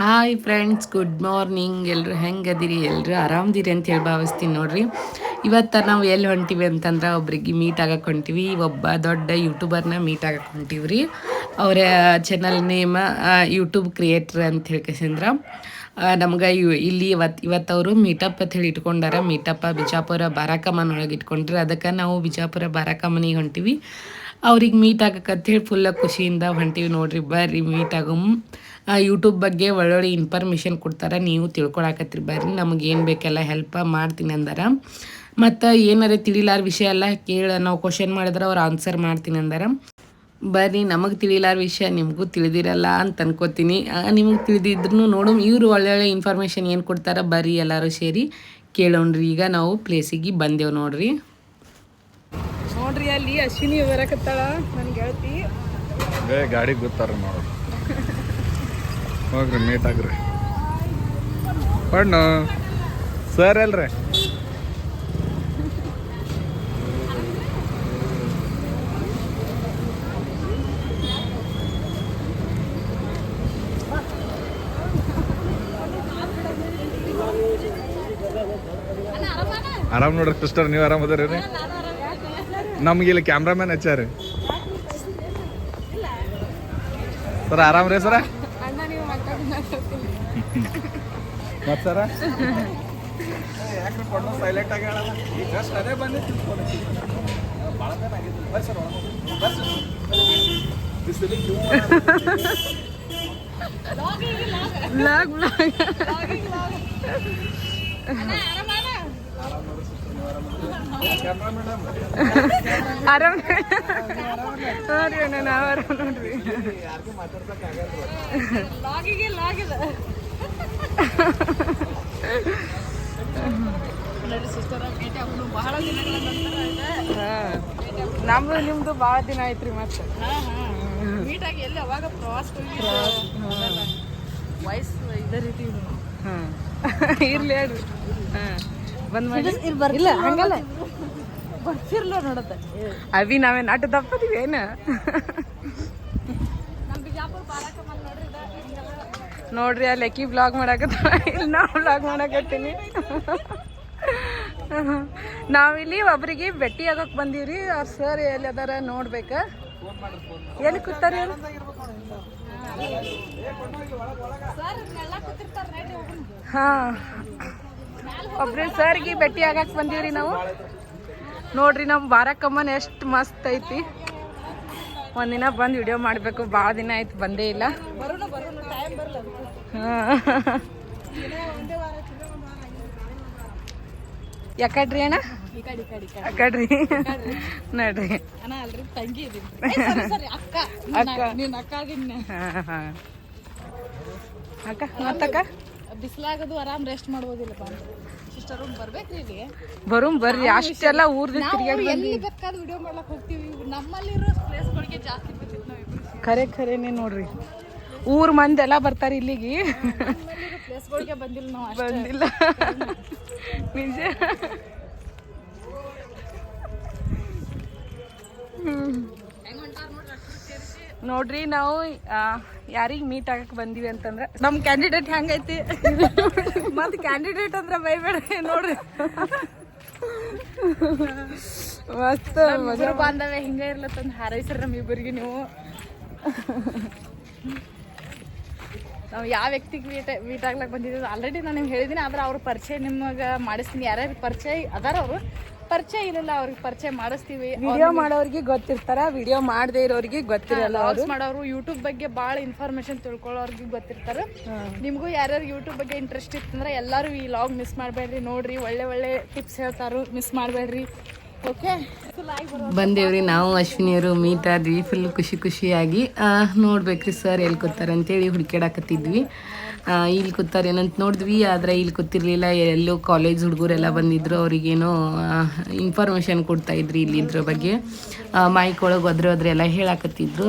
Hi friends good morning ಎಲ್ಲರೂ ಹೆಂಗದಿರಿ? ಎಲ್ಲರೂ ಆರಾಮದಿರಿ ಅಂತ ಹೇಳಿ ಭಾವಿಸ್ತೀನಿ ನೋಡ್ರಿ. ಇವತ್ತು ನಾವು ಎಲ್ಲಿ ಹೊಂಟಿವಿ ಅಂತಂದ್ರೆ ಒಬ್ರಿಗೆ ಮೀಟ್ ಆಗಕ್ಕೆ ಹೊಂಟಿವಿ ಒಬ್ಬ ದೊಡ್ಡ ಯೂಟ್ಯೂಬರ್ನ ಮೀಟ್ ಆಗಕ್ಕೆ ಹೊಂಟಿವ್ರಿ ಅವರ ಚಾನಲ್ ನೇಮ ಯೂಟ್ಯೂಬ್ ಕ್ರಿಯೇಟ್ರ್ ಅಂತ ಹೇಳ್ಕೇಸಂದ್ರ ನಮ್ಗೆ ಇವ್ ಇಲ್ಲಿ ಇವತ್ತು ಇವತ್ತು ಅವರು ಮೀಟಪ್ ಅಂತ ಹೇಳಿ ಇಟ್ಕೊಂಡಾರ. ಮೀಟಪ್ಪ ಬಿಜಾಪುರ ಬಾರಾಕಮ್ಮನ ಒಳಗೆ ಇಟ್ಕೊಂಡ್ರಿ. ಅದಕ್ಕೆ ನಾವು ಬಿಜಾಪುರ ಬಾರಾಕಮ್ಮನಿಗೆ ಹೊಂಟಿವಿ. ಅವ್ರಿಗೆ ಮೀಟ್ ಆಗಕ್ಕೆ ಅಂತ ಹೇಳಿ ಫುಲ್ಲ ಖುಷಿಯಿಂದ ಹೊಂಟಿವಿ ನೋಡ್ರಿ. ಬರ್ರಿ ಮೀಟ್ ಆಗಮ್ ಯೂಟ್ಯೂಬ್ ಬಗ್ಗೆ ಒಳ್ಳೊಳ್ಳೆ ಇನ್ಫಾರ್ಮೇಷನ್ ಕೊಡ್ತಾರೆ ನೀವು ತಿಳ್ಕೊಳಕತ್ರಿ ಬರ್ರಿ ನಮಗೆ ಏನು ಬೇಕೆಲ್ಲ ಹೆಲ್ಪ್ ಮಾಡ್ತೀನಿ ಅಂದಾರ. ಮತ್ತು ಏನಾರ ತಿಳಿಲಾರ ವಿಷಯ ಎಲ್ಲ ಕೇಳ ನಾವು ಕ್ವಶನ್ ಮಾಡಿದ್ರೆ ಅವ್ರು ಆನ್ಸರ್ ಮಾಡ್ತೀನಿ ಅಂದಾರ. ಬರ್ರಿ ನಮಗೆ ತಿಳಿಲಾರ ವಿಷಯ ನಿಮಗೂ ತಿಳಿದಿರಲ್ಲ ಅಂತ ಅನ್ಕೋತೀನಿ. ನಿಮಗೆ ತಿಳಿದಿದ್ರು ನೋಡು ಇವರು ಒಳ್ಳೊಳ್ಳೆ ಇನ್ಫಾರ್ಮೇಷನ್ ಏನು ಕೊಡ್ತಾರೆ ಬರ್ರಿ ಎಲ್ಲರೂ ಸೇರಿ ಕೇಳೋಣ್ರಿ. ಈಗ ನಾವು ಪ್ಲೇಸಿಗೆ ಬಂದೇವು ನೋಡ್ರಿ. ನೋಡ್ರಿ ಅಲ್ಲಿ ಅಶ್ವಿನಿ ಬರಕತ್ತಾಳ ನನ್ಗೆ ಹೇಳ್ತಿ ಏ ಗಾಡಿ ಗೊತ್ತಾರ ನೋಡ್ರಿ ಹೋಗ್ರಿ ಮೀಟ್ ಆಗ್ರಿ. ಬಣ್ಣು ಸರ್ ಅಲ್ರಿ ಆರಾಮ್ ನೋಡ್ರಿ ಸಿಸ್ಟರ್ ನೀವು ಆರಾಮ್ ಅದಾರಿ ನಮ್ಗೆ ಇಲ್ಲಿ ಕ್ಯಾಮ್ರಾಮ್ಯಾನ್ ಹಚ್ಚಾರಿ ಸರ್ ಆರಾಮ್ ರೀ ಸರ ಅಣ್ಣ ನೀವು ಮತ್ ಸರ? ಸೈಲೆಂಟ್ ಆಗಿ ಜಸ್ಟ್ ಅದೇ ಬಂದು ಬ್ಲಾಗ್ ಬ್ಲಾಗ್ ಆರಾಮ್ ನೋಡ್ರಿ. ಅಣ್ಣ ನಾವು ಆರಾಮ್ ನೋಡ್ರಿ ಹಾ. ನಮ್ದು ನಿಮ್ದು ಭಾಳ ದಿನ ಆಯ್ತ್ರಿ ಮತ್ತೆ? ನೀಟಾಗಿ ಎಲ್ಲಿ ಅವಾಗ ಪ್ರವಾಸ ವಯಸ್ಸು ಇದೇ ರೀತಿ ಹಾ ಇರ್ಲಿ ಹೇಳ್ರಿ ಹಾ ಬಂದ್ ಮಾಡಿ ಇಲ್ಲ ಹಂಗಲ್ಲ ಬರ್ತಿರ್ಲ ನೋಡತ್ತೆ. ಅವಿ ನಾವೇನ್ ಅಟ್ಟು ತಪ್ಪದಿವಿ ಏನ ನಮ್ಮ ಬಿಜಾಪುರ ಬಾರಾಕಮ್ಮಲ್ ನೋಡ್ರಿ ಇದ ಹಿಂಗೆಲ್ಲ ನೋಡ್ರಿ ಅಲ್ಲಿ ಅಕ್ಕಿ ಬ್ಲಾಗ್ ಮಾಡಕತ್ತಾಳ. ಇಲ್ಲಿ ನಾವು ಬ್ಲಾಗ್ ಮಾಡಕತ್ತೀನಿ. ನಾವಿಲ್ಲಿ ಒಬ್ರಿಗೆ ಭೇಟಿ ಆಗಕ್ ಬಂದೀವ್ರಿ. ಅವ್ರ ಸರ್ ಎಲ್ಲಿ ಅದಾರ ನೋಡ್ಬೇಕ. ಎಲ್ಲಿ ಕೂತಾರೆ ಹಾ. ಒಬ್ರು ಸರ್ಗೆ ಭೇಟಿ ಆಗಕ್ ಬಂದೀವ್ರಿ ನಾವು. ನೋಡ್ರಿ ನಮ್ಮ ಬಾರಕಮ್ಮನ್ ಎಷ್ಟು ಮಸ್ತ್ ಐತಿ. ಒಂದಿನ ಬಂದು ವಿಡಿಯೋ ಮಾಡಬೇಕು. ಭಾಳ ದಿನ ಆಯ್ತು ಬಂದೇ ಇಲ್ಲ. ಬರೋಣ ಬರೋಣ ಟೈಮ್ ಬರಲ್ಲ ಹಾ. ಯಾಕಡ್ರಿ ಅಣ್ಣ? ಅಕ್ಕಡ್ರಿ ನಡ್ರಿ. ಅಕ್ಕ. ಅಕ್ಕ. ಮತ್ತಕ್ಕ? ಬಿಸಿಲಾಗದು ಆರಾಮ್ ರೆಸ್ಟ್ ಮಾಡ್ಬೋದಿಲ್ಲಪ್ಪ. ಸಿಸ್ಟರ್ ಬರ್ಬೇಕ್ರಿ ಇಲ್ಲಿ ಬರುಮ್ ಬರ್ರಿ ಅಷ್ಟೆಲ್ಲ ಊರ್ದಿ ನಾವು ತಿರ್ಗಾಡ್ ಎಲ್ಲಿ ಬೇಕಾದ ವಿಡಿಯೋ ಮಾಡ್ಲಕ್ ಹೋಗ್ತೀವಿ. ನಮ್ಮಲ್ಲಿರೋ ಪ್ಲೇಸ್ಗಳಿಗೆ ಖರೆ ಖರೇನೆ ನೋಡ್ರಿ. ಊರ್ ಮಂದಿ ಎಲ್ಲ ಬರ್ತಾರ ಇಲ್ಲಿಗೆ. ಬಂದಿಲ್ಲ. ನಿಜ. ನೋಡ್ರಿ ನಾವು ಯಾರಿಗೆ ಮೀಟ್ ಆಗಕ್ ಬಂದಿವಿ ಅಂತಂದ್ರ, ನಮ್ ಕ್ಯಾಂಡಿಡೇಟ್ ಹೆಂಗೈತಿ? ಮತ್ ಕ್ಯಾಂಡಿಡೇಟ್ ಅಂದ್ರ ಬೈಬೇಡ ನೋಡ್ರಿ. ಮಸ್ತ್ ಮಜಾ ಬಾಂಧವ್ಯ ಹಿಂಗ ಇರ್ಲತ್ತಂದ್ ಹಾರೈಸ್ರಿ ನಮ್ ಇಬ್ಬರಿಗೆ ನೀವು. ನಾವು ಯಾವ ವ್ಯಕ್ತಿಗೆ ಮೀಟ್ ವೀಟ್ ಆಗ್ಲಕ್ ಬಂದಿದ್ದೀವಿ ಆಲ್ರೆಡಿ ನಾನು ನಿಮ್ಗೆ ಹೇಳಿದ್ದೀನಿ ಆದ್ರೆ ಅವ್ರ ಪರಿಚಯ ನಿಮಗೆ ಮಾಡಿಸ್ತೀನಿ. ಯಾರ್ಯಾರು ಪರಿಚಯ ಅದಾರ ಅವರು ಪರಿಚಯ ಇರಲ್ಲ ಅವ್ರಿಗೆ ಪರಿಚಯ ಮಾಡಿಸ್ತೀವಿ. ವಿಡಿಯೋ ಮಾಡೋರಿಗೆ ಗೊತ್ತಿರ್ತಾರ ವಿಡಿಯೋ ಮಾಡದೇ ಇರೋರಿಗೆ ಗೊತ್ತಿರಲ್ಲ ಮಾಡೋರು ಯೂಟ್ಯೂಬ್ ಬಗ್ಗೆ ಭಾಳ ಇನ್ಫಾರ್ಮೇಶನ್ ತಿಳ್ಕೊಳ್ಳೋರ್ಗೆ ಗೊತ್ತಿರ್ತಾರ. ನಿಮಗೂ ಯಾರ್ಯಾರು ಯೂಟ್ಯೂಬ್ ಬಗ್ಗೆ ಇಂಟ್ರೆಸ್ಟ್ ಇತ್ತಂದ್ರೆ ಎಲ್ಲರೂ ಈ ಲಾಗ್ ಮಿಸ್ ಮಾಡಬೇಡ್ರಿ ನೋಡ್ರಿ ಒಳ್ಳೆ ಒಳ್ಳೆ ಟಿಪ್ಸ್ ಹೇಳ್ತಾರು ಮಿಸ್ ಮಾಡಬೇಡ್ರಿ. ಬಂದೇವ್ರಿ ನಾವು ಅಶ್ವಿನಿಯವರು ಮೀಟ್ ಆದ್ವಿ ಫುಲ್ ಖುಷಿ ಖುಷಿಯಾಗಿ ನೋಡ್ಬೇಕ್ರಿ ಸರ್ ಎಲ್ಲಿ ಕೂತಾರ ಅಂತೇಳಿ ಹುಡುಕಾಡಕತ್ತಿದ್ವಿ ಆ, ಇಲ್ಲಿ ಕೂತಾರ ಏನಂತ ನೋಡಿದ್ವಿ ಆದ್ರೆ ಇಲ್ಲಿ ಕೂತಿರ್ಲಿಲ್ಲ. ಎಲ್ಲೋ ಕಾಲೇಜ್ ಹುಡುಗರೆಲ್ಲ ಬಂದಿದ್ರು ಅವ್ರಿಗೇನೋ ಇನ್ಫಾರ್ಮೇಷನ್ ಕೊಡ್ತಾ ಇದ್ರಿ ಇಲ್ಲಿ ಇದ್ರ ಬಗ್ಗೆ. ಮೈಕ್ ಒಳಗೆ ಹೋದ್ರೆ ಹೋದ್ರೆ ಎಲ್ಲ ಹೇಳಾಕತ್ತಿದ್ರು.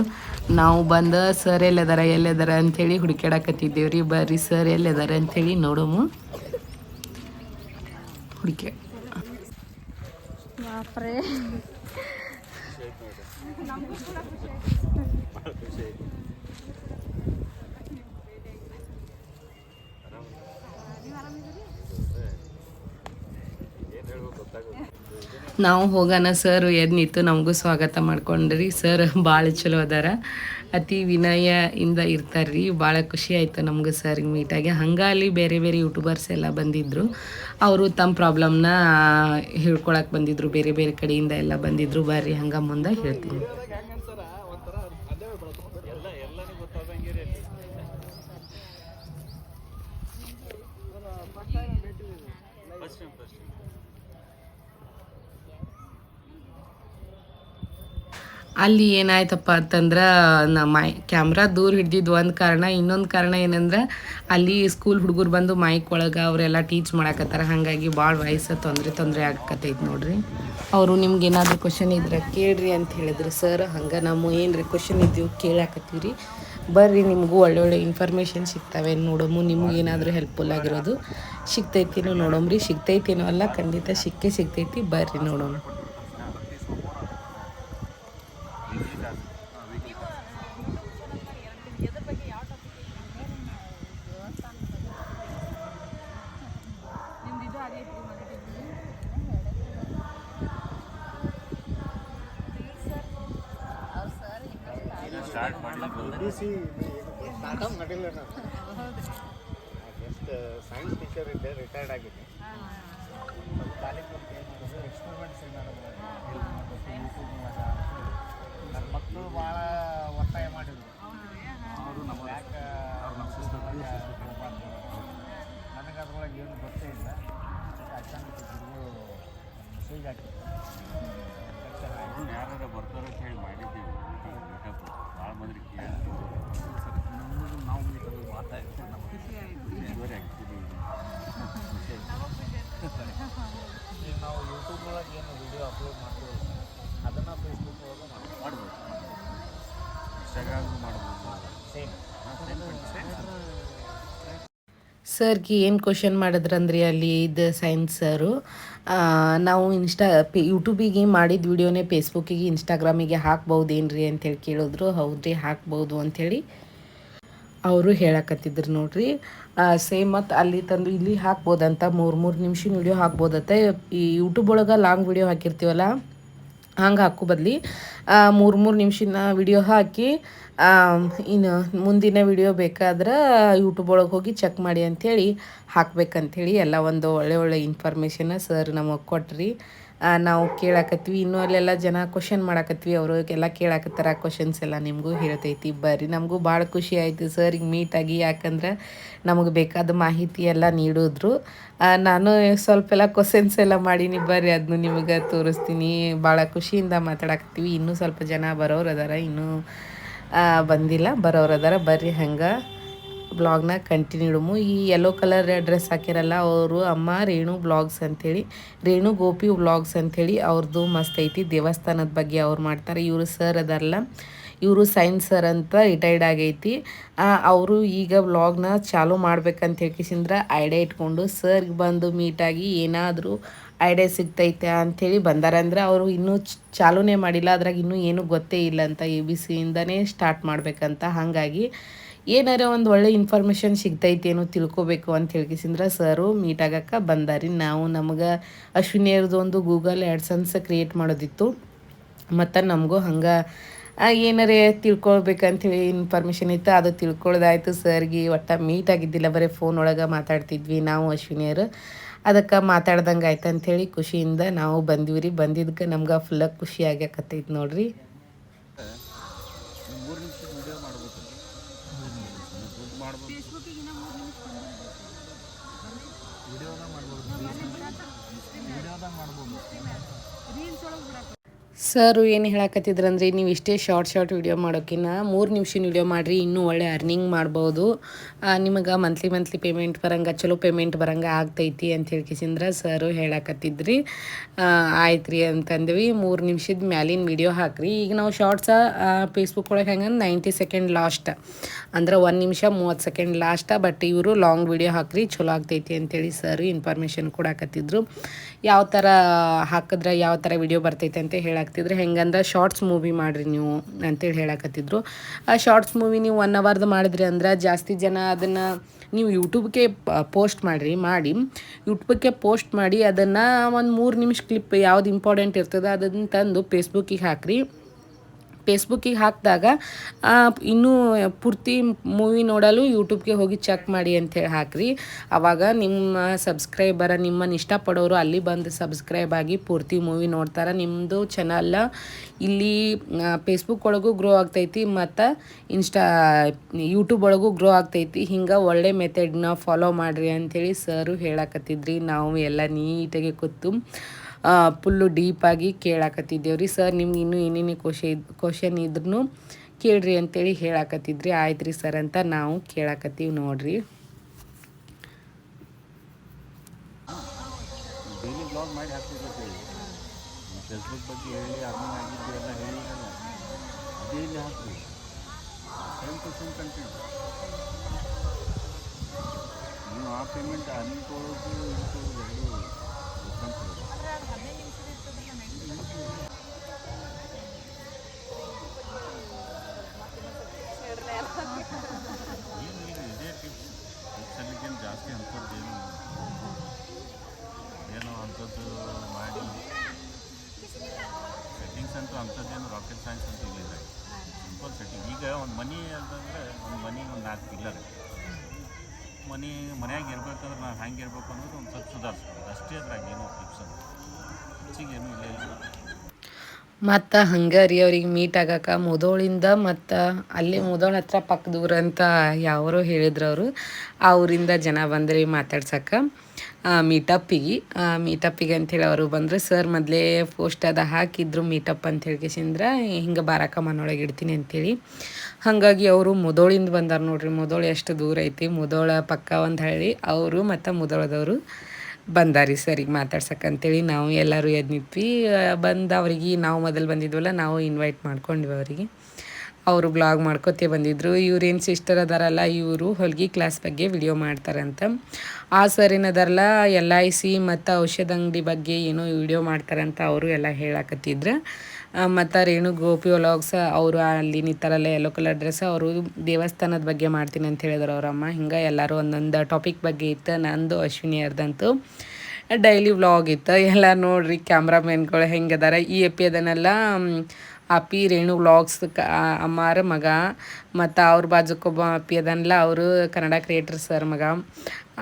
ನಾವು ಬಂದ ಸರ್ ಎಲ್ಲದಾರ ಎಲ್ಲದಾರ? ಅಂಥೇಳಿ ಹುಡುಕಾಡಕತ್ತಿದ್ದೇವ್ರಿ ಬರ್ರಿ ಸರ್ ಎಲ್ಲದಾರ ಅಂಥೇಳಿ ನೋಡೋಮು. ಹುಡುಕೆ ಬಾಪ್ರೆ. ನಾವು ಹೋಗೋಣ ಸರ್ ಎದ್ ನಿಂತು ನಮಗೂ ಸ್ವಾಗತ ಮಾಡ್ಕೊಂಡ್ರಿ. ಸರ್ ಭಾಳ ಚಲೋ ಅದಾರ. ಅತಿ ವಿನಯದಿಂದ ಇರ್ತಾರೆ ರೀ ಭಾಳ ಖುಷಿ ಆಯಿತು ನಮ್ಗೆ ಸರ್ಗೆ ಮೀಟಾಗಿ ಹಂಗೆ ಅಲ್ಲಿ ಬೇರೆ ಬೇರೆ ಯೂಟ್ಯೂಬರ್ಸ್ ಎಲ್ಲ ಬಂದಿದ್ದರು ಅವರು ತಮ್ಮ ಪ್ರಾಬ್ಲಮ್ನ ಹೇಳ್ಕೊಳಕ್ಕೆ ಬಂದಿದ್ದರು ಬೇರೆ ಬೇರೆ ಕಡೆಯಿಂದ ಎಲ್ಲ ಬಂದಿದ್ರು. ಬರ್ರಿ, ಹಂಗೆ ಮುಂದೆ ಹೇಳ್ತೀನಿ. ಅಲ್ಲಿ ಏನಾಯ್ತಪ್ಪ ಅಂತಂದ್ರೆ ನಮ್ಮ ಮೈ, ಕ್ಯಾಮ್ರಾ ದೂರ ಹಿಡ್ದಿದ್ದು ಒಂದು ಕಾರಣ. ಇನ್ನೊಂದು ಕಾರಣ ಏನಂದ್ರೆ, ಅಲ್ಲಿ ಸ್ಕೂಲ್ ಹುಡುಗರು ಬಂದು ಮೈಕ್ ಒಳಗೆ ಅವರೆಲ್ಲ ಟೀಚ್ ಮಾಡಾಕತ್ತಾರ. ಹಾಗಾಗಿ ಭಾಳ ವಯಸ್ಸು ತೊಂದರೆ ತೊಂದರೆ ಆಗಕತ್ತೈತೆ ನೋಡ್ರಿ. ಅವರು ನಿಮ್ಗೆ ಏನಾದರೂ ಕ್ವಶನ್ ಇದ್ರೆ ಕೇಳ್ರಿ ಅಂತ ಹೇಳಿದ್ರು. ಸರ್ ಹಂಗೆ ನಮ್ಮ ಏನ್ರಿ ಕ್ವಶನ್ ಇದ್ದೀವಿ ಕೇಳಾಕತ್ತೀವಿ ಬರ್ರಿ, ನಿಮಗೂ ಒಳ್ಳೊಳ್ಳೆ ಇನ್ಫಾರ್ಮೇಷನ್ ಸಿಗ್ತವೆ ನೋಡೋಮು. ನಿಮ್ಗೆ ಏನಾದರೂ ಹೆಲ್ಪ್ಫುಲ್ ಆಗಿರೋದು ಸಿಗ್ತೈತೇನೋ ನೋಡೋಮ್ರಿ. ಸಿಗ್ತೈತೇನೋ ಅಲ್ಲ, ಖಂಡಿತ ಸಿಕ್ಕೇ ಸಿಗ್ತೈತಿ. ಬರ್ರಿ ನೋಡೋಣ. ಜಸ್ಟ್ ಸೈನ್ಸ್ ಟೀಚರ್ ಇದ್ದೆ ರಿಟೈರ್ಡ್ ಆಗಿದ್ದೆ. ಕಾಲೇಜ್ ಎಕ್ಸ್ಪೆರಿಮೆಂಟ್ಸ್ ನನ್ನ ಮಕ್ಕಳು ಭಾಳ ಒತ್ತಾಯ ಮಾಡಿದ್ರು. ಅವರು ನಮ್ಮ ಯಾಕೆ ನನಗೆ ಅದ್ರೊಳಗೆ ಏನು ಗೊತ್ತೇ ಇಲ್ಲ. ಅಚಾನಕ್ ಗುರುಗಳು ಮೆಸೇಜ್ ಹಾಕಿದ್ರು ಯಾರು ಬರ್ತಾರೋ ಅಂತ ಹೇಳಿ ಮಾಡಿದ್ದೀವಿ ಮೀಟಪ್ ಭಾಳ ಸರ್ಗೆ ಏನು ಕ್ವಶನ್ ಮಾಡಿದ್ರಂದ್ರಿ ಅಲ್ಲಿ ಇದು ಸೈನ್ಸ್ ಸರು? ನಾವು ಇನ್ಸ್ಟಾ ಪೇ ಯೂಟ್ಯೂಬಿಗೆ ಮಾಡಿದ ವಿಡಿಯೋನೇ ಫೇಸ್ಬುಕ್ಕಿಗೆ ಇನ್ಸ್ಟಾಗ್ರಾಮಿಗೆ ಹಾಕ್ಬೋದೇನ್ರಿ ಅಂತೇಳಿ ಕೇಳಿದ್ರು. ಹೌದ್ರಿ, ಹಾಕ್ಬೋದು ಅಂಥೇಳಿ ಅವರು ಹೇಳಕತ್ತಿದ್ರು ನೋಡ್ರಿ. ಸೇಮ್ ಮತ್ತು ಅಲ್ಲಿ ತಂದು ಇಲ್ಲಿ ಹಾಕ್ಬೋದಂತ, ಮೂರು ಮೂರು ನಿಮಿಷ ವಿಡಿಯೋ ಹಾಕ್ಬೋದತ್ತೆ ಈ ಯೂಟ್ಯೂಬ್ ಒಳಗೆ ಲಾಂಗ್ ವಿಡಿಯೋ ಹಾಕಿರ್ತೀವಲ್ಲ? ಹಂಗೆ ಹಾಕು ಬದಲಿ. ಮೂರು ಮೂರು ನಿಮಿಷನ ವಿಡಿಯೋ ಹಾಕಿ ಇನ್ನು ಮುಂದಿನ ವಿಡಿಯೋ ಬೇಕಾದ್ರೆ ಯೂಟ್ಯೂಬ್ ಒಳಗೆ ಹೋಗಿ ಚೆಕ್ ಮಾಡಿ ಅಂಥೇಳಿ ಹಾಕ್ಬೇಕಂಥೇಳಿ ಎಲ್ಲ ಒಂದು ಒಳ್ಳೆ ಒಳ್ಳೆ ಇನ್ಫಾರ್ಮೇಷನ್ನ ಸರ್ ನಮಗೆ ಕೊಟ್ರಿ. ನಾವು ಕೇಳಾಕತ್ವಿ ಇನ್ನೂ ಅಲ್ಲೆಲ್ಲ ಜನ ಕ್ವಶನ್ ಮಾಡಾಕತ್ವಿ ಅವರು ಎಲ್ಲ ಕೇಳಾಕತ್ತಾರ ಕ್ವಶನ್ಸ್ ಎಲ್ಲ ನಿಮಗೂ ಹೇಳ್ತೈತಿ ಬರ್ರಿ. ನಮಗೂ ಭಾಳ ಖುಷಿ ಆಯಿತು ಸರ್ ಈಗ ಮೀಟಾಗಿ ಯಾಕಂದ್ರೆ ನಮಗೆ ಬೇಕಾದ ಮಾಹಿತಿ ಎಲ್ಲ ನೀಡಿದ್ರು. ನಾನು ಸ್ವಲ್ಪ ಎಲ್ಲ ಕ್ವಶನ್ಸ್ ಎಲ್ಲ ಮಾಡೀನಿ. ಬರ್ರಿ ಅದನ್ನು ನಿಮಗೆ ತೋರಿಸ್ತೀನಿ. ಭಾಳ ಖುಷಿಯಿಂದ ಮಾತಾಡಕತ್ತೀವಿ. ಇನ್ನೂ ಸ್ವಲ್ಪ ಜನ ಬರೋರು ಅದಾರ. ಇನ್ನೂ ಬಂದಿಲ್ಲ. ಬರೋರು ಅದಾರ. ಬರ್ರಿ ಹಂಗೆ. ಬ್ಲಾಗ್ನ ಕಂಟಿನ್ಯೂಡಮು ಈ ಯೆಲ್ಲೋ ಕಲರ್ ಡ್ರೆಸ್ ಹಾಕಿರಲ್ಲ ಅವರು, ಅಮ್ಮ, ರೇಣು ಬ್ಲಾಗ್ಸ್ ಅಂಥೇಳಿ, ರೇಣು ಗೋಪಿ ಬ್ಲಾಗ್ಸ್ ಅಂಥೇಳಿ ಅವ್ರದ್ದು ಮಸ್ತ್ ಐತಿ. ದೇವಸ್ಥಾನದ ಬಗ್ಗೆ ಅವ್ರು ಮಾಡ್ತಾರೆ. ಇವರು ಸರ್ ಅದಾರಲ್ಲ, ಇವರು ಸೈನ್ಸ್ ಸರ್ ಅಂತ ರಿಟೈರ್ಡ್ ಆಗೈತಿ. ಅವರು ಈಗ ವ್ಲಾಗ್ನ ಚಾಲೂ ಮಾಡ್ಬೇಕಂತ ಹೇಳ್ಕಿಸಿಂದ್ರ ಐಡಿಯಾ ಇಟ್ಕೊಂಡು ಸರ್ಗೆ ಬಂದು ಮೀಟಾಗಿ ಏನಾದರೂ ಐಡಿಯಾ ಸಿಗ್ತೈತೆ ಅಂಥೇಳಿ ಬಂದಾರಂದ್ರೆ ಅವರು ಇನ್ನೂ ಚಾಲೂನೇ ಮಾಡಿಲ್ಲ. ಅದ್ರಾಗ ಇನ್ನೂ ಏನೂ ಗೊತ್ತೇ ಇಲ್ಲ ಅಂತ ಎ ಬಿ ಸಿಯಿಂದನೇ ಸ್ಟಾರ್ಟ್ ಮಾಡಬೇಕಂತ ಹಾಗಾಗಿ ಏನಾರ ಒಂದು ಒಳ್ಳೆ ಇನ್ಫಾರ್ಮೇಷನ್ ಸಿಗ್ತೈತೇನೋ ತಿಳ್ಕೊಬೇಕು ಅಂತ ಹೇಳ್ಕಿಸಿಂದ್ರ ಸರು ಮೀಟ್ ಆಗಕ್ಕೆ ಬಂದಾರಿ. ನಾವು ನಮಗೆ ಅಶ್ವಿನಿಯರ್ದು ಒಂದು ಗೂಗಲ್ ಆ್ಯಡ್ಸನ್ಸ್ ಕ್ರಿಯೇಟ್ ಮಾಡೋದಿತ್ತು. ಮತ್ತು ನಮಗೂ ಹಂಗೆ ಏನಾರೇ ತಿಳ್ಕೊಳ್ಬೇಕಂಥೇಳಿ ಇನ್ಫಾರ್ಮೇಷನ್ ಇತ್ತು. ಅದು ತಿಳ್ಕೊಳ್ಳೋದಾಯ್ತು ಸರ್ಗೆ ಒಟ್ಟು ಮೀಟ್ ಆಗಿದ್ದಿಲ್ಲ, ಬರೀ ಫೋನ್ ಒಳಗೆ ಮಾತಾಡ್ತಿದ್ವಿ ನಾವು ಅಶ್ವಿನಿಯರು ಅದಕ್ಕೆ ಮಾತಾಡ್ದಂಗೆ ಆಯ್ತು ಅಂಥೇಳಿ ಖುಷಿಯಿಂದ ನಾವು ಬಂದ್ವಿ ರೀ ಬಂದಿದ್ದಕ್ಕೆ ನಮ್ಗೆ ಫುಲ್ಲಾಗಿ ಖುಷಿ ಆಗ್ಯಾಕತ್ತೈತೆ ನೋಡ್ರಿ ಮೂರು ನಿಮಿಷ ವಿಡಿಯೋ ಮಾಡ್ಬೇಕು ಮಾಡ್ಬೋದು ಸರು, ಏನು ಹೇಳಕತ್ತಿದ್ರಂದ್ರೆ, ನೀವು ಇಷ್ಟೇ ಶಾರ್ಟ್ ಶಾರ್ಟ್ ವಿಡಿಯೋ ಮಾಡೋಕ್ಕಿಂತ ಮೂರು ನಿಮಿಷ ವಿಡಿಯೋ ಮಾಡಿರಿ, ಇನ್ನೂ ಒಳ್ಳೆ ಅರ್ನಿಂಗ್ ಮಾಡ್ಬೋದು. ನಿಮಗೆ ಮಂತ್ಲಿ ಮಂತ್ಲಿ ಪೇಮೆಂಟ್ ಬರಂಗೆ, ಚಲೋ ಪೇಮೆಂಟ್ ಬರಂಗೆ ಆಗ್ತೈತಿ ಅಂತ ಹೇಳ್ಕಿಸಿಂದ್ರೆ ಸರು ಹೇಳಕತ್ತಿದ್ರಿ. ಆಯ್ತು ರೀ ಅಂತಂದ್ವಿ. ಮೂರು ನಿಮಿಷದ ಮ್ಯಾಲಿನ ವಿಡಿಯೋ ಹಾಕ್ರಿ. ಈಗ ನಾವು ಶಾರ್ಟ್ಸ ಫೇಸ್ಬುಕ್ ಒಳಗೆ ಹೆಂಗೆ ನೈಂಟಿ ಸೆಕೆಂಡ್ ಲಾಸ್ಟ್ ಅಂದ್ರೆ ಒಂದು ನಿಮಿಷ ಮೂವತ್ತು ಸೆಕೆಂಡ್ ಲಾಸ್ಟ ಬಟ್ ಇವರು ಲಾಂಗ್ ವೀಡಿಯೋ ಹಾಕ್ರಿ, ಚಲೋ ಆಗ್ತೈತಿ ಅಂತೇಳಿ ಸರ್ ಇನ್ಫಾರ್ಮೇಷನ್ ಕೊಡಾಕತ್ತಿದ್ರು. ಯಾವ ಥರ ಹಾಕಿದ್ರೆ, ಯಾವ ಥರ ವಿಡಿಯೋ ಬರ್ತೈತೆ ಅಂತ ಹೇಳಾಕ್ತಿದ್ರು. ಹೆಂಗಂದ್ರೆ ಶಾರ್ಟ್ಸ್ ಮೂವಿ ಮಾಡಿರಿ ನೀವು ಅಂತೇಳಿ ಹೇಳಾಕತ್ತಿದ್ರು. ಆ ಶಾರ್ಟ್ಸ್ ಮೂವಿ ನೀವು ಒನ್ ಅವರ್ದು ಮಾಡಿದ್ರಿ ಅಂದ್ರೆ ಜಾಸ್ತಿ ಜನ ಅದನ್ನು ನೀವು ಯೂಟ್ಯೂಬ್ಗೆ ಪೋಸ್ಟ್ ಮಾಡಿರಿ, ಮಾಡಿ. ಯೂಟ್ಯೂಬ್ಗೆ ಪೋಸ್ಟ್ ಮಾಡಿ ಅದನ್ನು ಒಂದು ಮೂರು ನಿಮಿಷ ಕ್ಲಿಪ್ ಯಾವ್ದು ಇಂಪಾರ್ಟೆಂಟ್ ಇರ್ತದೆ ಅದನ್ನು ತಂದು ಫೇಸ್ಬುಕ್ಕಿಗೆ ಹಾಕಿರಿ. ಫೇಸ್ಬುಕ್ಕಿಗೆ ಹಾಕಿದಾಗ ಇನ್ನೂ ಪೂರ್ತಿ ಮೂವಿ ನೋಡಲು ಯೂಟ್ಯೂಬ್ಗೆ ಹೋಗಿ ಚೆಕ್ ಮಾಡಿ ಅಂತೇಳಿ ಹಾಕ್ರಿ. ಆವಾಗ ನಿಮ್ಮ ಸಬ್ಸ್ಕ್ರೈಬರ ನಿಮ್ಮನ್ನು ಇಷ್ಟಪಡೋರು ಅಲ್ಲಿ ಬಂದು ಸಬ್ಸ್ಕ್ರೈಬ್ ಆಗಿ ಪೂರ್ತಿ ಮೂವಿ ನೋಡ್ತಾರೆ. ನಿಮ್ಮದು ಚಾನಲ್ ಇಲ್ಲಿ ಫೇಸ್ಬುಕ್ ಒಳಗೂ ಗ್ರೋ ಆಗ್ತೈತಿ ಮತ್ತು ಇನ್ಸ್ಟಾ, ಯೂಟ್ಯೂಬ್ ಒಳಗೂ ಗ್ರೋ ಆಗ್ತೈತಿ. ಹಿಂಗೆ ಒಳ್ಳೆ ಮೆಥಡ್ನ ಫಾಲೋ ಮಾಡಿರಿ ಅಂಥೇಳಿ ಸರು ಹೇಳಕತ್ತಿದ್ರಿ. ನಾವು ಎಲ್ಲ ನೀಟಾಗಿ ಕೂತು ಫುಲ್ಲು ಡೀಪಾಗಿ ಕೇಳಾಕತ್ತಿದ್ದೇವ್ರಿ. ಸರ್ ನಿಮ್ಗೆ ಇನ್ನೂ ಏನೇನೇ ಕ್ವಶನ್ ಕ್ವಶನ್ ಇದ್ರೂ ಕೇಳ್ರಿ ಅಂತೇಳಿ ಹೇಳಾಕತ್ತಿದ್ರಿ. ಆಯ್ತು ರೀ ಸರ್ ಅಂತ ನಾವು ಕೇಳಾಕತ್ತೀವಿ ನೋಡ್ರಿ. ಬ್ಲಾಗ್ ಮಾಡಿ ಹಾಕ್ತಿರ್ತೈತೆ ಫೇಸ್ಬುಕ್ ಬಗ್ಗೆ ಹೇಳಿ ಅದನ್ನ ಏನು ಇದೇ ಟಿಪ್ಸ್ ಟಿಪ್ಸಲ್ಲಿಗೇನು ಜಾಸ್ತಿ ಅಂಥದ್ದೇನು ಏನೋ ಅಂಥದ್ದು ಮಾಡಿ ಸೆಟ್ಟಿಂಗ್ಸ್ ಅಂತೂ ಅಂಥದ್ದೇನು ರಾಕೆಟ್ ಸೈನ್ಸ್ ಅಂತೂ ಇಲ್ಲ ಸಿಂಪಲ್ ಸೆಟ್ಟಿಂಗ್ ಈಗ ಒಂದು ಮನಿ ಅಂತಂದರೆ ಒಂದು ಮನಿ ಒಂದು ನಾಲ್ಕು ಪಿಲ್ಲರ್ ಮನಿ ಮನ್ಯಾಗ ಇರ್ಬೇಕಂದ್ರೆ ನಾವು ಹ್ಯಾಂಗೆ ಇರ್ಬೇಕು ಅನ್ನೋದು ಒಂದು ಸ್ವಲ್ಪ ಸುಧಾರಿಸ್ಬೋದು ಅಷ್ಟೇ ಅದ್ರಾಗ ಏನು ಟಿಪ್ಸ್ ಅಂತ ಹೆಚ್ಚಿಗೆ ಏನೂ ಇಲ್ಲ ಮತ್ತು ಹಂಗೆ ರೀ ಅವ್ರಿಗೆ ಮೀಟ್ ಆಗಕ್ಕೆ. ಮುದೋಳಿಂದ ಮತ್ತು ಅಲ್ಲಿ ಮುದೋಳ ಹತ್ರ ಪಕ್ಕದೂರ ಅಂತ ಯಾವರೋ ಹೇಳಿದ್ರು ಅವರು. ಆ ಊರಿಂದ ಜನ ಬಂದ್ರಿ ಮಾತಾಡ್ಸಕ್ಕೆ. ಮೀಟಪ್ಪಿಗೆ ಮೀಟಪ್ಪಿಗೆ ಅಂಥೇಳಿ ಅವರು ಬಂದರು. ಸರ್, ಮೊದಲೇ ಪೋಸ್ಟ್ ಅದ ಹಾಕಿದ್ರು ಮೀಟಪ್ ಅಂತ ಹೇಳ್ಕೇಸಿಂದ್ರ ಹಿಂಗೆ ಬಾರಕ ಮನೊಳಗೆ ಇಡ್ತೀನಿ ಅಂಥೇಳಿ ಹಾಗಾಗಿ ಅವರು ಮುದೋಳಿಂದ ಬಂದಾರ ನೋಡ್ರಿ. ಮುದೋಳು ಎಷ್ಟು ದೂರ ಐತಿ. ಮುದೋಳ ಪಕ್ಕ ಒಂದು ಹಳ್ಳಿ. ಅವರು ಮತ್ತು ಮುದೋಳದವರು. ಬಂದಾರಿ ಸರಿ ಮಾತಾಡ್ಸಕ್ಕೆ ಅಂತೇಳಿ ನಾವು ಎಲ್ಲರೂ ಎದ್ದು ನಿಂತ್ವಿ ಬಂದು ಅವ್ರಿಗೆ ನಾವು ಮೊದಲು ಬಂದಿದ್ವಲ್ಲ, ನಾವು ಇನ್ವೈಟ್ ಮಾಡ್ಕೊಂಡ್ವಿ ಅವರಿಗೆ. ಅವರು ಬ್ಲಾಗ್ ಮಾಡ್ಕೋತೇ ಬಂದಿದ್ರು. ಇವ್ರೇನು ಸಿಸ್ಟರ್ ಅದಾರಲ್ಲ, ಇವರು ಹೊಲಿಗೆ ಕ್ಲಾಸ್ ಬಗ್ಗೆ ವಿಡಿಯೋ ಮಾಡ್ತಾರಂತ. ಆ ಸರ್ ಏನದಾರಲ್ಲ ಎಲ್ ಐ ಸಿ ಮತ್ತು ಔಷಧ ಅಂಗಡಿ ಬಗ್ಗೆ ಏನೋ ವಿಡಿಯೋ ಮಾಡ್ತಾರಂತ ಅವರು ಎಲ್ಲ ಹೇಳಕತ್ತಿದ್ರು. ಮತ್ತು ರೇಣು, ಗೋಪಿ ವ್ಲಾಗ್ಸ್ ಅವರು ಅಲ್ಲಿ ನಿಂತಾರಲ್ಲ ಯೆಲ್ಲೋ ಕಲರ್ ಡ್ರೆಸ್ ಅವರು ದೇವಸ್ಥಾನದ ಬಗ್ಗೆ ಮಾಡ್ತೀನಿ ಅಂತ ಹೇಳಿದ್ರು ಅವರಮ್ಮ ಹಿಂಗೆ ಎಲ್ಲರೂ ಒಂದೊಂದು ಟಾಪಿಕ್ ಬಗ್ಗೆ ಇತ್ತು. ನಂದು ಅಶ್ವಿನಿ ಅವ್ರದ್ದಂತೂ ಡೈಲಿ ವ್ಲಾಗ್ ಇತ್ತು. ಎಲ್ಲ ನೋಡ್ರಿ ಹೆಂಗೆ ಅದಾರ. ಈ ಎಪಿ ಅದನ್ನೆಲ್ಲ ಅಪ್ಪಿ ರೇಣು ವ್ಲಾಗ್ಸ್ ಅಮ್ಮಾರ ಮಗ. ಮತ್ತು ಅವ್ರ ಬಾಜುಕೊಬ್ಬ ಅಪ್ಪಿ ಅದನ್ನೆಲ್ಲ ಅವರು ಕನ್ನಡ ಕ್ರಿಯೇಟರ್ ಸರ್ ಮಗ.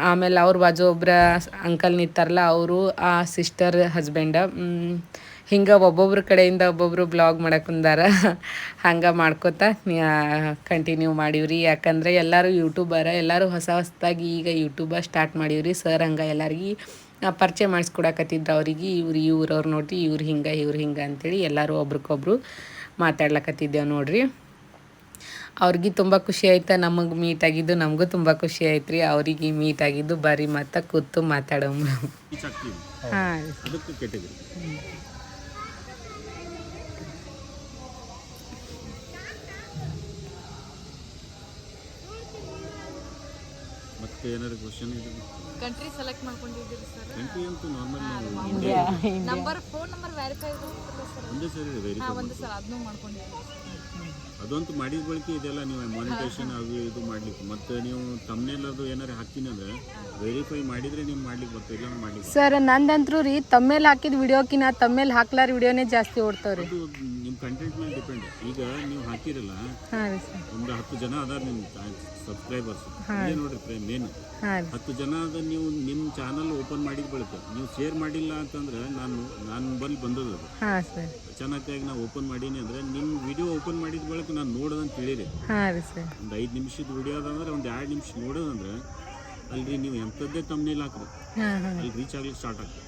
ಆಮೇಲೆ ಅವ್ರ ಬಾಜು ಒಬ್ಬರ ಅಂಕಲ್ ನಿಂತಾರಲ್ಲ, ಅವರು ಆ ಸಿಸ್ಟರ್ ಹಸ್ಬೆಂಡ ಹಿಂಗೆ ಒಬ್ಬೊಬ್ರ ಕಡೆಯಿಂದ ಒಬ್ಬೊಬ್ರು ಬ್ಲಾಗ್ ಮಾಡಕ್ಕೆ ಕುಂದಾರ. ಹಂಗೆ ಮಾಡ್ಕೋತ ಕಂಟಿನ್ಯೂ ಮಾಡೀವ್ರಿ. ಯಾಕಂದ್ರೆ ಎಲ್ಲರೂ ಯೂಟ್ಯೂಬರ ಎಲ್ಲರೂ ಹೊಸ ಹೊಸದಾಗಿ ಈಗ ಯೂಟ್ಯೂಬ ಸ್ಟಾರ್ಟ್ ಮಾಡೀವ್ರಿ. ಸರ್ ಹಂಗೆ ಎಲ್ಲರಿಗೆ ಪರಿಚಯ ಮಾಡಿಸ್ಕೊಡಕತ್ತಿದ್ರು ಅವ್ರಿಗೆ. ಇವ್ರು ಇವ್ರವ್ರು ನೋಡ್ರಿ ಇವ್ರು ಹಿಂಗೆ ಇವ್ರು ಹಿಂಗೆ ಅಂತೇಳಿ ಎಲ್ಲರೂ ಒಬ್ರಿಗೊಬ್ರು ಮಾತಾಡ್ಲಕತ್ತಿದ್ದೇವೆ ನೋಡ್ರಿ. ಅವ್ರಿಗೆ ತುಂಬ ಖುಷಿ ಆಯ್ತು. ನಮಗೆ ಮೀಟ್ ಆಗಿದ್ದು ನಮಗೂ ತುಂಬ ಖುಷಿ ಆಯ್ತು ರೀ ಅವ್ರಿಗೆ ಮೀಟ್ ಆಗಿದ್ದು ಬರೀ ಮತ್ತೆ ಕೂತು ಆಗ್ತೀವಿ. ಹಾಂ. ಮತ್ತೆ ಏನಾದ್ರು ಕ್ವಶನ್ ಇದೆ ಕಂಟ್ರಿ ಸೆಲೆಕ್ಟ್ ಮಾಡ್ಕೊಂಡಿದ್ದೀರಿ ಸರ್ ಕಂಟ್ರಿ ಅಂತೂ normal India number phone number verify sir ಒಂದೇ ಸರಿ ವೆರಿಫೈ ಹಾಂ ಒಂದು ಸರ್ ಅದನ್ನೂ ಮಾಡ್ಕೊಂಡಿದ್ದೀವಿ ಅದಂತೂ ಮಾಡಿದ ಬಳಿಕ ಇದೆಲ್ಲ ನೀವು ಮಾನಿಟೇಷನ್ ಆಗಿ ಇದು ಮಾಡ್ಲಿಕ್ಕೆ. ಮತ್ತೆ ನೀವು ತಮ್ಮನೇಲ್ ಅದು ಏನಾರು ಹಾಕ್ತೀನಿ ಅಂದ್ರೆ ವೆರಿಫೈ ಮಾಡಿದ್ರೆ ನೀವು ಮಾಡ್ಲಿಕ್ಕೆ ಬರ್ತಾ ಮಾಡಿ ಸರ್ ನಂದಂತ್ರು ರೀ ತಮ್ಮೇಲೆ ಹಾಕಿದ ವಿಡಿಯೋಕಿನ ತಮ್ಮೇಲೆ ಹಾಕ್ಲಾರ ವಿಡಿಯೋನೇ ಜಾಸ್ತಿ ಓಡ್ತಾವ್ರಿ. ಅದು ನಿಮ್ಮ ಕಂಟೆಂಟ್ ಮೇಲೆ ಡಿಪೆಂಡ್ ಈಗ ನೀವು ಹಾಕಿರಲ್ಲ ಒಂದು ಹತ್ತು ಜನ ಅದಾರ ನಿಮ್ಮ ಸಬ್ಸ್ಕ್ರೈಬರ್ಸ್ ನೋಡ್ರಿ ಮೇನ್ ಹಾಂ ರೀ. ಹತ್ತು ಜನ ಅದ ನೀವು ನಿಮ್ಮ ಚಾನಲ್ ಓಪನ್ ಮಾಡಿದ ಬಳಿಕ ನೀವು ಶೇರ್ ಮಾಡಿಲ್ಲ ಅಂತಂದ್ರೆ ನಾನು ನಾನು ಬಲ್ಲಿ ಬಂದದ ಅದು. ಆಗಿ ಸರ್ ಅಚಾನಕ್ಕಾಗಿ ನಾವು ಓಪನ್ ಮಾಡೀನಿ ಅಂದ್ರೆ ನಿಮ್ಮ ವಿಡಿಯೋ ಓಪನ್ ಮಾಡಿದ ಬಳಿಕ ನಾನು ನೋಡೋದಂತ ಹೇಳಿದೆ. ಹಾಂ ರೀ ಸರ್. ಒಂದು ಐದು ನಿಮಿಷದ ವಿಡಿಯೋ ಅದಂದ್ರೆ ಒಂದು ಎರಡು ನಿಮಿಷ ನೋಡೋದಂದ್ರೆ ಅಲ್ರಿ ನೀವು ಎಂಥದ್ದೇ ತಮ್ಮನೇಲಿ ಹಾಕ್ರಿ. ಹಾಂ ಹಾಂ. ಅಲ್ಲಿ ರೀಚ್ ಆಗ್ಲಿಕ್ಕೆ ಸ್ಟಾರ್ಟ್ ಆಗ್ತದೆ.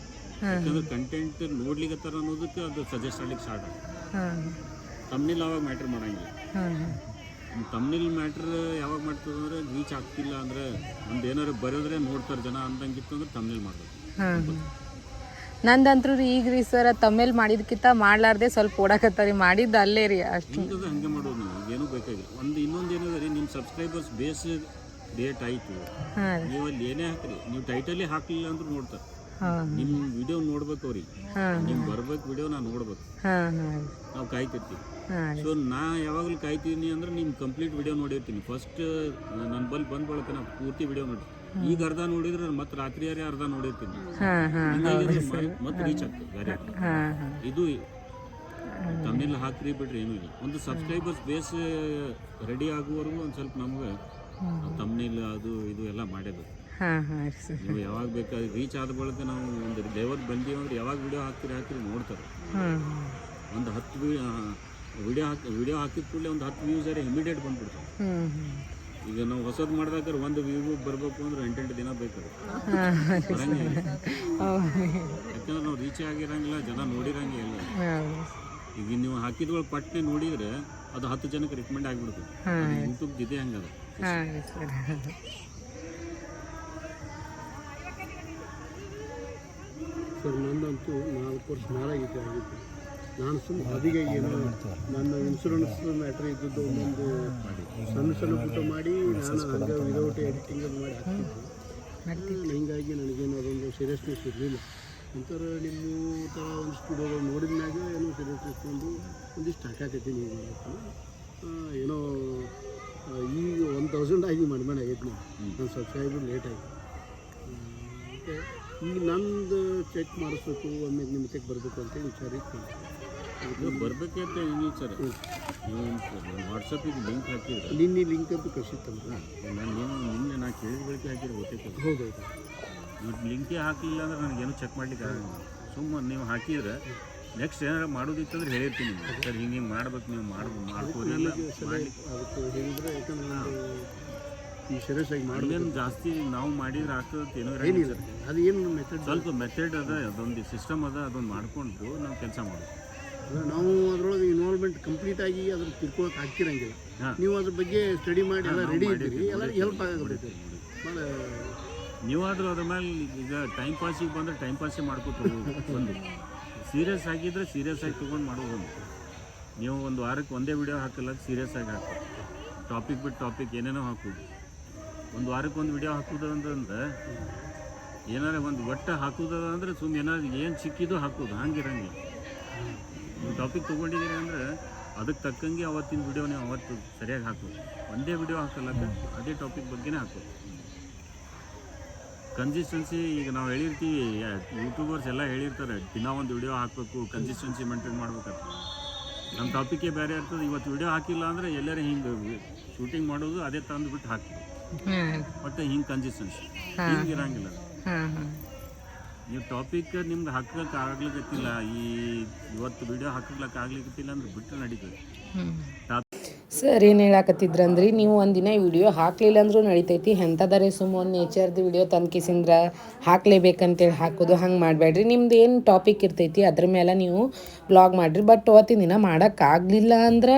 ಯಾಕಂದ್ರೆ ಕಂಟೆಂಟ್ ನೋಡ್ಲಿಕ್ಕತ್ತಾರ ಅನ್ನೋದಕ್ಕೆ ಅದು ಸಜೆಸ್ಟ್ ಆಗ್ಲಿಕ್ಕೆ ಸ್ಟಾರ್ಟ್ ಆಗ್ತದೆ. ಹಾಂ ತಮ್ಮನೇಲಿ ಅವಾಗ ಮ್ಯಾಟ್ರ್ ಮಾಡಂಗಿಲ್ಲ. ಹಾಂ ಹಾಂ. ತಮ್ಮನೇಲಿ ಮ್ಯಾಟ್ರ್ ಯಾವಾಗ ಮಾಡ್ತದೆ ಅಂದ್ರೆ ರೀಚ್ ಆಗ್ತಿಲ್ಲ ಅಂದ್ರೆ ಒಂದು ಏನಾರು ಬರೆದ್ರೆ ನೋಡ್ತಾರೆ ಜನ ಅಂದಂಗಿತ್ತು ಅಂದ್ರೆ ತಮ್ಮನೇಲಿ ಮಾಡ್ಬೇಕು. ಹಾಂ ನಂದಂತ್ರು ರೀ ಈಗ ರೀ ಸರ್ ತಮ್ಮೇಲೆ ಮಾಡಿದ್ಕಿಂತ ಮಾಡ್ಲಾರ್ದೆ ಸ್ವಲ್ಪ ಓಡಾಕತ್ತಾರಿ ಮಾಡಿದ್ದು ಅಲ್ಲೇ ರೀ ಅಷ್ಟು. ಹಿಂಗದ ಹಂಗೆ ಮಾಡೋದು ನೀವು ಏನೂ ಬೇಕಾಗಿಲ್ಲ. ಒಂದು ಇನ್ನೊಂದು ಏನದ ರೀ ನಿಮ್ಮ ಸಬ್ಸ್ಕ್ರೈಬರ್ಸ್ ಬೇಸ್ ಡೇಟ್ ಆಯಿತು. ಹಾಂ ನೀವು ಅಲ್ಲಿ ಏನೇ ಹಾಕ್ರಿ ನೀವು ಟೈಟಲೇ ಹಾಕಲಿಲ್ಲ ಅಂದ್ರೆ ನೋಡ್ತಾರೆ. ಹಾಂ ನಿಮ್ಮ ವಿಡಿಯೋ ನೋಡ್ಬೇಕು ಅವ್ರಿಗೆ. ಹಾಂ ನಿಮ್ಗೆ ಬರ್ಬೇಕು ವಿಡಿಯೋ ನಾನು ನೋಡ್ಬೇಕು. ಹಾಂ ಹಾಂ ನಾವು ಕಾಯ್ತಿರ್ತೀವಿ. ಹಾಂ ಸೊ ನಾ ಯಾವಾಗಲೂ ಕಾಯ್ತೀನಿ ಅಂದ್ರೆ ನಿಮ್ಮ ಕಂಪ್ಲೀಟ್ ವಿಡಿಯೋ ನೋಡಿರ್ತೀನಿ. ಫಸ್ಟ್ ನನ್ನ ಬಲ್ಲಿ ಬಂದ ಬಳಕ ನಾ ಪೂರ್ತಿ ವಿಡಿಯೋ ನೋಡಿ ಈಗ ಅರ್ಧ ನೋಡಿದ್ರೆ ಮತ್ತೆ ರಾತ್ರಿ ಯಾರೇ ಅರ್ಧ ನೋಡಿರ್ತೀನಿ. ಹಿಂಗಾಗಿ ಮತ್ತೆ ರೀಚ್ ಆಗ್ತದೆ ಬೇರೆ ಇದು ತಮಿಳ್ ಹಾಕ್ರಿ ಬಿಡ್ರಿ ಏನೂ ಇಲ್ಲ. ಒಂದು ಸಬ್ಸ್ಕ್ರೈಬರ್ಸ್ ಬೇಸ್ ರೆಡಿ ಆಗುವವರೆಗೂ ಒಂದು ಸ್ವಲ್ಪ ನಮ್ಗೆ ತಮಿಳ್ ಅದು ಇದು ಎಲ್ಲ ಮಾಡಿದ್ದು. ಹಾಂ ಹಾಂ ರೀ ನೀವು ಯಾವಾಗ ಬೇಕಾದ್ರೆ ರೀಚ್ ಆದ ಬಳಿಕ ನಾವು ಒಂದು ದೇವರ್ ಬಂದೀವಿ ಅಂದ್ರೆ ಯಾವಾಗ ವಿಡಿಯೋ ಹಾಕ್ತೀರಿ ಹಾಕ್ತೀರಿ ನೋಡ್ತಾರೆ. ಒಂದು ಹತ್ತು ವಿಡಿಯೋ ಹಾಕಿ ವಿಡಿಯೋ ಹಾಕಿದ ಕೂಡಲೇ ಒಂದು ಹತ್ತು ವ್ಯೂಸ್ ಇಮಿಡಿಯೇಟ್ ಬಂದ್ಬಿಡ್ತಾರೆ. ಈಗ ನಾವು ಹೊಸದು ಮಾಡಿದಾಗ ಒಂದು ವ್ಯೂ ಬರಬೇಕು ಅಂದ್ರೆ ಎಂಟೆಂಟು ದಿನ ಬೇಕು ಹಾಂ. ಹಾಂ. ಬರಂಗಿಲ್ಲ ಯಾಕಂದ್ರೆ ನಾವು ರೀಚ್ ಆಗಿರಂಗಿಲ್ಲ ಜನ ನೋಡಿರಂಗೆ ಇಲ್ಲ. ಈಗ ನೀವು ಹಾಕಿದ್ವಳ ಪಟ್ನೆ ನೋಡಿದ್ರೆ ಅದು ಹತ್ತು ಜನಕ್ಕೆ ರೆಕಮೆಂಡ್ ಆಗಿಬಿಡ್ತದೆ ಯೂಟ್ಯೂಬ್ ಇದೆ ಹಂಗದ. ಸರ್ ನಂದಂತೂ ನಾಲ್ಕು ವರ್ಷ ಮೇಲಾಗಿತ್ತು ಆಗಿತ್ತು. ನಾನು ಸುಮ್ಮನೆ ಅದಿಗೆ ಏನು ನನ್ನ ಇನ್ಶೂರೆನ್ಸ್ ಮ್ಯಾಟ್ರ್ ಇದ್ದದ್ದು ಒಂದೊಂದು ಸಣ್ಣ ಸಣ್ಣ ಪುಟ್ಟ ಮಾಡಿ, ನಾನು ಹಂಗೆ ವಿದೌಟ್ ಎಡಿಟಿಂಗ್ ಮಾಡಿ ಹಾಕ್ತಿದ್ದೆ. ಹೀಗಾಗಿ ನನಗೇನು ಅದೊಂದು ಸೀರಿಯಸ್ನೆಸ್ ಇರಲಿಲ್ಲ. ನಂತರ ನಿಮ್ಮ ಥರ ಒಂದು ಸ್ಟುಡಿಯೋಗಳು ನೋಡಿದ ಏನೋ ಸೀರಿಯಸ್ನೆಸ್ ಒಂದು ಒಂದಿಷ್ಟು ಹಾಕಾಕೈತಿ ನೀವು ಏನೋ ಈ ಒನ್ ತೌಸಂಡ್ ಆಗಿ ಮಾಡ್ಮೇಲೆ ಆಗೈತೆ ನಾನು ನನ್ನ ಸಬ್ಸ್ಕ್ರೈಬರ್ ಲೇಟ್ ಆಗಿ. ಮತ್ತು ಈಗ ನಂದು ಚೆಕ್ ಮಾಡಿಸ್ಬೇಕು, ಒಮ್ಮೆ ನಿಮ್ಮ ಚೆಕ್ ಬರಬೇಕು ಅಂತೇಳಿ ವಿಚಾರ ಇತ್ತು ಇದು ಬರ್ಬೇಕೆ ಅಂತ ಏನಿಲ್ಲ ಸರ್. ವಾಟ್ಸಪ್ಪಿಗೆ ಲಿಂಕ್ ಹಾಕಿದ್ರೆ. ನಿನ್ನೆ ಲಿಂಕ್ ಅಂತ ಕಳಿಸಿತ್ತಂದ್ರೆ ನಾನು ಏನು ನಿನ್ನೆ ನಾ ಕೇಳಿದ ಬಳಿಕೆ ಹಾಕಿದ್ರೆ ಗೊತ್ತೈತೆ ಹೌದೌದು ಮತ್ತು ಲಿಂಕೇ ಹಾಕಲಿಲ್ಲ ಅಂದ್ರೆ ನನಗೇನು ಚೆಕ್ ಮಾಡ್ಲಿಕ್ಕೆ ಆಗಲ್ಲ. ಸುಮ್ಮನೆ ನೀವು ಹಾಕಿದ್ರೆ ನೆಕ್ಸ್ಟ್ ಏನಾರು ಮಾಡೋದಿತ್ತಂದ್ರೆ ಹೇಳಿರ್ತೀನಿ ಸರ್ ಹಿಂಗೆ ಹಿಂಗೆ ಮಾಡ್ಬೇಕು ನೀವು ಮಾಡ್ಬೋದು ಮಾಡ್ಕೋರಿ ಅದಕ್ಕೆ ಹೇಳಿದರೆ ಯಾಕಂದ್ರೆ ಈ ಆಗಿ ಮಾಡಬೇಕು ಅಲ್ಲೇನು ಜಾಸ್ತಿ ನಾವು ಮಾಡಿದ್ರೆ ಆಗ್ತದೆ ಏನೋ ಏನಿಲ್ಲ. ಸರ್. ಅದು ಏನು ಮೆಥಡ್ ಸ್ವಲ್ಪ ಮೆಥಡ್ ಅದ ಅದೊಂದು ಸಿಸ್ಟಮ್ ಅದ ಅದೊಂದು ಮಾಡ್ಕೊಂಡು ನಾವು ಕೆಲಸ ಮಾಡೋದು. ನಾವು ಅದರೊಳಗೆ ಇನ್ವಾಲ್ವ್ಮೆಂಟ್ ಕಂಪ್ಲೀಟ್ ಆಗಿ ಅದ್ರ ತಿಳ್ಕೊಳಕ್ಕೆ ಹಾಕಿರಂಗಿಲ್ಲ ನೀವು ಅದ್ರ ಬಗ್ಗೆ ಸ್ಟಡಿ ಮಾಡಿ ಎಲ್ಲ ರೆಡಿ ಇದ್ದೀರಿ ಎಲ್ಲರಿಗೂ ಹೆಲ್ಪ್ ಆಗಬೇಕು ನೀವಾದ್ರೂ ಅದ್ರ ಮೇಲೆ ಈಗ ಟೈಮ್ ಪಾಸಿಗೆ ಬಂದ್ರೆ ಟೈಮ್ ಪಾಸೇ ಮಾಡ್ಕೊತ ಒಂದು. ಸೀರಿಯಸ್ ಆಗಿದ್ರೆ ಸೀರಿಯಸ್ ಆಗಿ ತಗೊಂಡು ಮಾಡೋದು ನೀವು ಒಂದು ವಾರಕ್ಕೆ ಒಂದೇ ವಿಡಿಯೋ ಹಾಕಲ್ಲ ಸೀರಿಯಸ್ ಆಗಿ ಹಾಕಿ ಟಾಪಿಕ್ ಬಿಟ್ಟು ಟಾಪಿಕ್ ಏನೇನೋ ಹಾಕೋದು ಒಂದು ವಾರಕ್ಕೆ ಒಂದು ವಿಡಿಯೋ ಹಾಕೋದು ಅಂತಂದ್ರೆ ಏನಾರ ಒಂದು ಒಟ್ಟು ಹಾಕೋದು ಅಂದ್ರೆ ಸುಮ್ಮನೆ ಏನಾದ್ರು ಏನು ಸಿಕ್ಕಿದ್ದು ಹಾಕೋದು ಹಂಗಿರಂಗಿಲ್ಲ. ನೀವು ಟಾಪಿಕ್ ತೊಗೊಂಡಿದ್ದೀರಿ ಅಂದರೆ ಅದಕ್ಕೆ ತಕ್ಕಂಗೆ ಅವತ್ತಿನ ವಿಡಿಯೋ ನೀವು ಅವತ್ತು ಸರಿಯಾಗಿ ಹಾಕು ಒಂದೇ ವಿಡಿಯೋ ಹಾಕಲ್ಲ ಅದೇ ಟಾಪಿಕ್ ಬಗ್ಗೆನೇ ಹಾಕಬೇಕು. ಕನ್ಸಿಸ್ಟೆನ್ಸಿ ಈಗ ನಾವು ಹೇಳಿರ್ತೀವಿ ಯೂಟ್ಯೂಬರ್ಸ್ ಎಲ್ಲ ಹೇಳಿರ್ತಾರೆ ದಿನ ಒಂದು ವಿಡಿಯೋ ಹಾಕಬೇಕು ಕನ್ಸಿಸ್ಟೆನ್ಸಿ ಮೇಂಟೈನ್ ಮಾಡ್ಬೇಕಂತ ನಮ್ಮ ಟಾಪಿಕ್ಕೇ ಬೇರೆ ಇರ್ತದೆ ಇವತ್ತು ವಿಡಿಯೋ ಹಾಕಿಲ್ಲ ಅಂದರೆ ಎಲ್ಲರೂ ಹಿಂಗೆ ಶೂಟಿಂಗ್ ಮಾಡೋದು ಅದೇ ತಂದು ಬಿಟ್ಟು ಹಾಕ್ತೀವಿ ಹಾಂ ಬಟ್ ಹಿಂಗೆ ಕನ್ಸಿಸ್ಟೆನ್ಸಿ ಹಿಂಗೆ ಇರಂಗಿಲ್ಲ. ನೀವು ಟಾಪಿಕ್ ನಿಮ್ಗೆ ಹಾಕಕ್ಕೆ ಆಗ್ಲಿಕ್ಕತ್ತಿಲ್ಲ ಈ ಇವತ್ತು ವಿಡಿಯೋ ಹಾಕಕ್ಕೆ ಆಗ್ಲಿಕ್ಕತ್ತಿಲ್ಲ ಅಂದ್ರೆ ಬಿಟ್ಟು ನಡೀತದೆ. ಸರ್, ಏನು ಹೇಳಕತ್ತಿದ್ರಂದ್ರಿ? ನೀವು ಒಂದಿನ ವಿಡಿಯೋ ಹಾಕ್ಲಿಲ್ಲ ಅಂದ್ರೂ ನಡಿತೈತಿ. ಎಂಥದಾರೆ ಸುಮ್ಮ ಒಂದು ನೇಚರ್ದು ವಿಡಿಯೋ ತಂದು ಕಿಸಿಂದ್ರ ಹಾಕ್ಲೇಬೇಕಂತೇಳಿ ಹಾಕೋದು ಹಂಗೆ ಮಾಡಬೇಡ್ರಿ. ನಿಮ್ದು ಏನು ಟಾಪಿಕ್ ಇರ್ತೈತಿ ಅದ್ರ ಮೇಲೆ ನೀವು ಬ್ಲಾಗ್ ಮಾಡಿರಿ. ಬಟ್ ಅವತ್ತಿನ ದಿನ ಮಾಡೋಕ್ಕಾಗಲಿಲ್ಲ ಅಂದ್ರೆ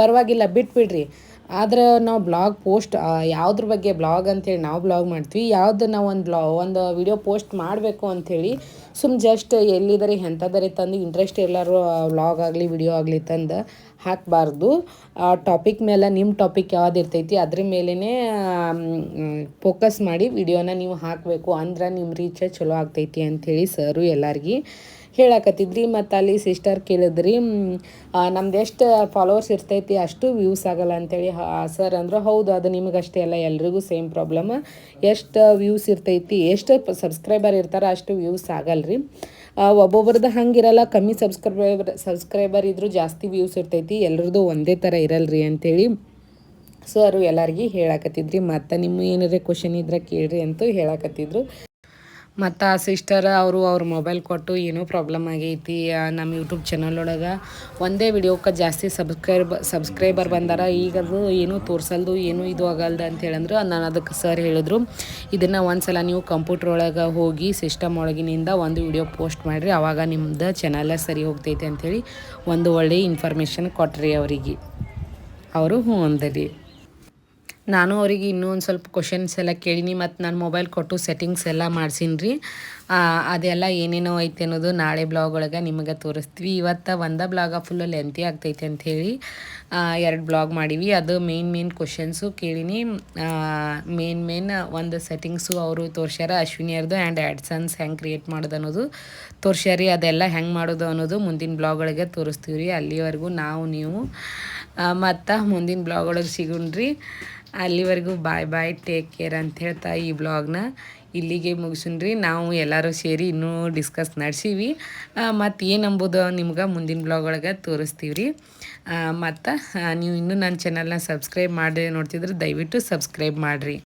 ಪರವಾಗಿಲ್ಲ, ಬಿಟ್ಬಿಡ್ರಿ. ಆದ್ರೆ ನಾವು ಬ್ಲಾಗ್ ಪೋಸ್ಟ್ ಯಾವ್ದ್ರ ಬಗ್ಗೆ ಬ್ಲಾಗ್ ಅಂತೇಳಿ ನಾವು ಬ್ಲಾಗ್ ಮಾಡ್ತೀವಿ. ಯಾವ್ದು ನಾವು ಒಂದು ಬ್ಲಾ ಒಂದು ವಿಡಿಯೋ ಪೋಸ್ಟ್ ಮಾಡಬೇಕು ಅಂಥೇಳಿ ಸುಮ್ ಜಸ್ಟ್ ಎಲ್ಲಿದ್ದಾರೆ ಎಂಥದ್ದಾರೆ ತಂದು ಇಂಟ್ರೆಸ್ಟ್ ಎಲ್ಲರೂ ವ್ಲಾಗ್ ಆಗಲಿ ವಿಡಿಯೋ ಆಗಲಿ ತಂದು ಹಾಕಬಾರ್ದು. ಆ ಟಾಪಿಕ್ ಮೇಲೆ ನಿಮ್ಮ ಟಾಪಿಕ್ ಯಾವ್ದು ಇರ್ತೈತಿ ಅದ್ರ ಮೇಲೇ ಫೋಕಸ್ ಮಾಡಿ ವಿಡಿಯೋನ ನೀವು ಹಾಕಬೇಕು ಅಂದ್ರೆ ನಿಮ್ಮ ರೀಚ್ ಚಲೋ ಆಗ್ತೈತಿ ಅಂಥೇಳಿ ಸರು ಎಲ್ಲರಿಗೆ. ಹೇಳಕತ್ತಿದ್ರಿ ಮತ್ತು ಅಲ್ಲಿ ಸಿಸ್ಟರ್ ಕೇಳಿದ್ರಿ ನಮ್ದು ಎಷ್ಟು ಫಾಲೋವರ್ಸ್ ಇರ್ತೈತಿ ಅಷ್ಟು ವ್ಯೂಸ್ ಆಗಲ್ಲ ಅಂತೇಳಿ ಸರ್ ಅಂದ್ರೆ, ಹೌದು, ಅದು ನಿಮಗಷ್ಟೇ ಅಲ್ಲ, ಎಲ್ರಿಗೂ ಸೇಮ್ ಪ್ರಾಬ್ಲಮ್ ಎಷ್ಟು ವ್ಯೂಸ್ ಇರ್ತೈತಿ, ಎಷ್ಟು ಸಬ್ಸ್ಕ್ರೈಬರ್ ಇರ್ತಾರೆ ಅಷ್ಟು ವ್ಯೂಸ್ ರೀ ಒಬ್ಬೊಬ್ರದ್ದು ಹಂಗಿರಲ್ಲ, ಕಮ್ಮಿ ಸಬ್ಸ್ಕ್ರೈಬರ್ ಸಬ್ಸ್ಕ್ರೈಬರ್ ಇದ್ದರೂ ಜಾಸ್ತಿ ವ್ಯೂಸ್ ಇರ್ತೈತಿ ಎಲ್ರದ್ದು ಒಂದೇ ಥರ ಇರಲ್ರಿ ಅಂತೇಳಿ ಸರು ಎಲ್ಲರಿಗೆ ಹೇಳಕತ್ತಿದ್ರಿ. ಮತ್ತು ನಿಮ್ಮ ಏನಾರ ಕ್ವಶನ್ ಇದ್ರೆ ಕೇಳ್ರಿ ಅಂತೂ ಹೇಳಕತ್ತಿದ್ರು. ಮತ್ತು ಆ ಸಿಸ್ಟರ್ ಅವರು ಅವ್ರ ಮೊಬೈಲ್ ಕೊಟ್ಟು ಏನೋ ಪ್ರಾಬ್ಲಮ್ ಆಗೈತಿ ನಮ್ಮ ಯೂಟ್ಯೂಬ್ ಚಾನಲ್ ಒಳಗೆ. ಒಂದೇ ವಿಡಿಯೋಕ್ಕೆ ಜಾಸ್ತಿ ಸಬ್ಸ್ಕ್ರೈಬ್ ಸಬ್ಸ್ಕ್ರೈಬರ್ ಬಂದಾರ. ಈಗ ಅದು ಏನೂ ತೋರಿಸಲ್ದು, ಏನೂ ಇದು ಆಗಲ್ದು ಅಂತ ಹೇಳಂದ್ರೆ. ನಾನು ಅದಕ್ಕೆ ಸರ್ ಹೇಳಿದ್ರು, ಇದನ್ನು ಒಂದ್ಸಲ ನೀವು ಕಂಪ್ಯೂಟ್ರ್ ಒಳಗೆ ಹೋಗಿ ಸಿಸ್ಟಮ್ ಒಳಗಿನಿಂದ ಒಂದು ವಿಡಿಯೋ ಪೋಸ್ಟ್ ಮಾಡಿರಿ. ಆವಾಗ ನಿಮ್ದು ಚಾನಲ್ ಸರಿ ಹೋಗ್ತೈತೆ ಅಂಥೇಳಿ ಒಂದು ಒಳ್ಳೆಯ ಇನ್ಫಾರ್ಮೇಷನ್ ಕೊಟ್ರಿ ಅವರಿಗೆ. ಅವರು ಹ್ಞೂ ಅಂದರಿ. ನಾನು ಅವರಿಗೆ ಇನ್ನೂ ಒಂದು ಸ್ವಲ್ಪ ಕ್ವಶನ್ಸ್ ಎಲ್ಲ ಕೇಳೀನಿ ಮತ್ತು ನಾನು ಮೊಬೈಲ್ ಕೊಟ್ಟು ಸೆಟ್ಟಿಂಗ್ಸ್ ಎಲ್ಲ ಮಾಡ್ಸೀನಿ ರೀ ಅದೆಲ್ಲ ಏನೇನೋ ಐತೆ ಅನ್ನೋದು ನಾಳೆ ಬ್ಲಾಗ್ ಒಳಗೆ ನಿಮಗೆ ತೋರಿಸ್ತೀವಿ. ಇವತ್ತು ಒಂದ ಬ್ಲಾಗ ಫುಲ್ಲು ಲೆಂತಿ ಆಗ್ತೈತೆ ಅಂಥೇಳಿ ಎರಡು ಬ್ಲಾಗ್ ಮಾಡೀವಿ. ಅದು ಮೇನ್ ಮೇನ್ ಕ್ವಶನ್ಸು ಕೇಳೀನಿ. ಮೇನ್ ಮೇನ್ ಒಂದು ಸೆಟ್ಟಿಂಗ್ಸು ಅವರು ತೋರ್ಸ್ಯಾರ ಅಶ್ವಿನಿಯರ್ದು ಆ್ಯಂಡ್ ಆ್ಯಡ್ಸನ್ಸ್ ಹೆಂಗೆ ಕ್ರಿಯೇಟ್ ಮಾಡೋದು ಅನ್ನೋದು ತೋರ್ಸ್ಯಾರಿ. ಅದೆಲ್ಲ ಹೆಂಗೆ ಮಾಡೋದು ಅನ್ನೋದು ಮುಂದಿನ ಬ್ಲಾಗ್ ಒಳಗೆ ತೋರಿಸ್ತೀವಿ ರೀ ಅಲ್ಲಿವರೆಗೂ ನಾವು ನೀವು ಮತ್ತು ಮುಂದಿನ ಬ್ಲಾಗ್ ಒಳಗೆ ಸಿಗುಣ್ರಿ. ಅಲ್ಲಿವರೆಗೂ ಬಾಯ್ ಬಾಯ್ ಟೇಕ್ ಕೇರ್ ಅಂತ ಹೇಳ್ತಾ ಈ ಬ್ಲಾಗ್ನ ಇಲ್ಲಿಗೆ ಮುಗಿಸುನ್ರಿ ನಾವು ಎಲ್ಲರೂ ಸೇರಿ ಇನ್ನೂ ಡಿಸ್ಕಸ್ ನಡೆಸೀವಿ. ಮತ್ತು ಏನು ಅಂಬೋದು ನಿಮ್ಗೆ ಮುಂದಿನ ಬ್ಲಾಗ್ ಒಳಗೆ ತೋರಿಸ್ತೀವಿ ರೀ. ಮತ್ತು ನೀವು ಇನ್ನೂ ನನ್ನ ಚಾನಲ್ನ ಸಬ್ಸ್ಕ್ರೈಬ್ ಮಾಡಿ ನೋಡ್ತಿದ್ರೆ ದಯವಿಟ್ಟು ಸಬ್ಸ್ಕ್ರೈಬ್ ಮಾಡಿರಿ.